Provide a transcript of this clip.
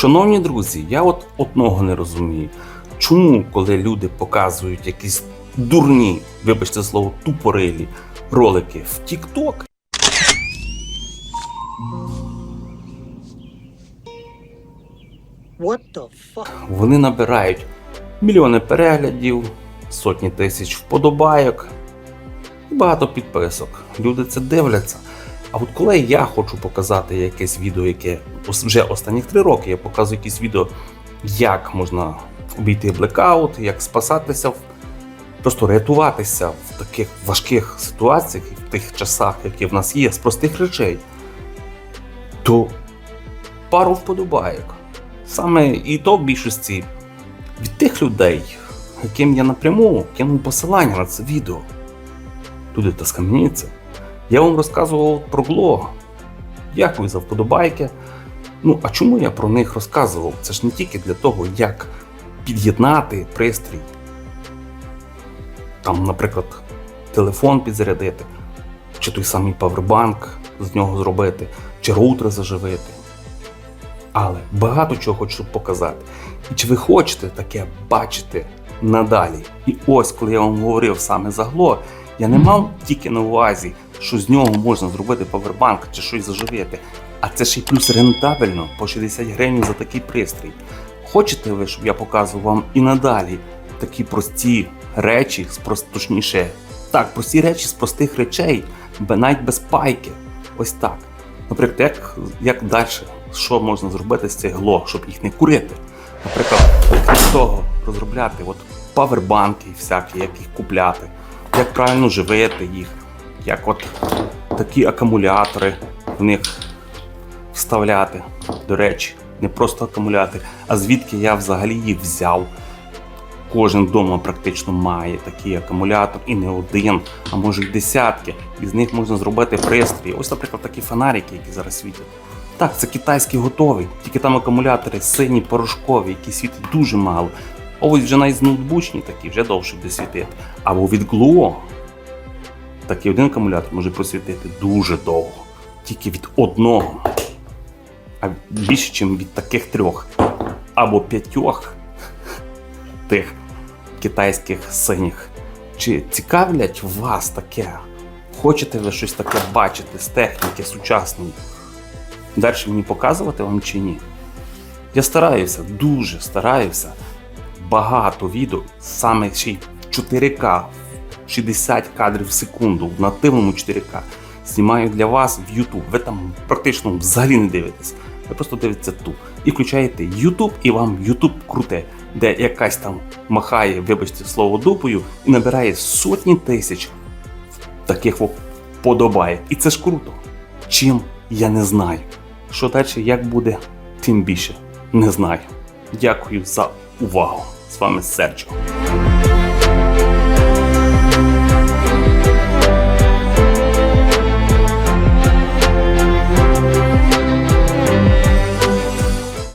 Шановні друзі, я от одного не розумію. Чому, коли люди показують якісь дурні, вибачте слово, тупорилі ролики в TikTok, What the fuck? вони набирають мільйони переглядів, сотні тисяч вподобайок і багато підписок. Люди це дивляться. А от коли я хочу показати якесь відео, яке вже останні три роки я показую якісь відео, як можна обійти блекаут, як спасатися, просто рятуватися в таких важких ситуаціях в тих часах, які в нас є, з простих речей, то пару вподобайок. Саме і то в більшості від тих людей, яким я напряму кинув посилання на це відео. Люди та скам'яніться. Я вам розказував про блог. Дякую за вподобайки. Ну, а чому я про них розказував? Це ж не тільки для того, як під'єднати пристрій. Там, наприклад, телефон підзарядити, чи той самий павербанк з нього зробити, чи роутер заживити. Але багато чого хочу показати. І чи ви хочете таке бачити надалі? І ось, коли я вам говорив саме за гло, я не мав тільки на увазі, що з нього можна зробити павербанк чи щось заживити. А це ще й плюс рентабельно по 60 гривень за такий пристрій. Хочете ви, щоб я показував вам і надалі такі прості речі, точніше, так, прості речі з простих речей, навіть без пайки. Ось так. Наприклад, як, як далі, що можна зробити з цих гло, щоб їх не курити. Наприклад, як того розробляти от павербанки всякі, як їх купляти, як правильно живити їх, як от такі акумулятори в них вставляти. До речі, не просто акумулятори, а звідки я взагалі їх взяв. Кожен вдома практично має такий акумулятор і не один, а може й десятки. І з них можна зробити пристрій. Ось, наприклад, такі фонарики, які зараз світять. Так, це китайський готовий, тільки там акумулятори сині, порошкові, які світять дуже мало. А ось вже навіть ноутбучні такі вже довше буде світити. Або від Glue такий один акумулятор може просвітити дуже довго. Тільки від одного. А більше, ніж від таких трьох. Або п'ятьох тих китайських синіх. Чи цікавлять вас таке? Хочете ви щось таке бачити з техніки сучасної? Далі мені показувати вам чи ні? Я стараюся, дуже стараюся. Багато відео, саме ще й 4К, в 60 кадрів в секунду, в нативному 4К. Знімаю для вас в YouTube. Ви там практично взагалі не дивитесь. Ви просто дивитеся тут. І включаєте YouTube, і вам YouTube круте, де якась там махає, вибачте слово дупою, і набирає сотні тисяч таких подобає. І це ж круто. Чим я не знаю. Що далі, як буде, тим більше не знаю. Дякую за увагу. З вами Серджо.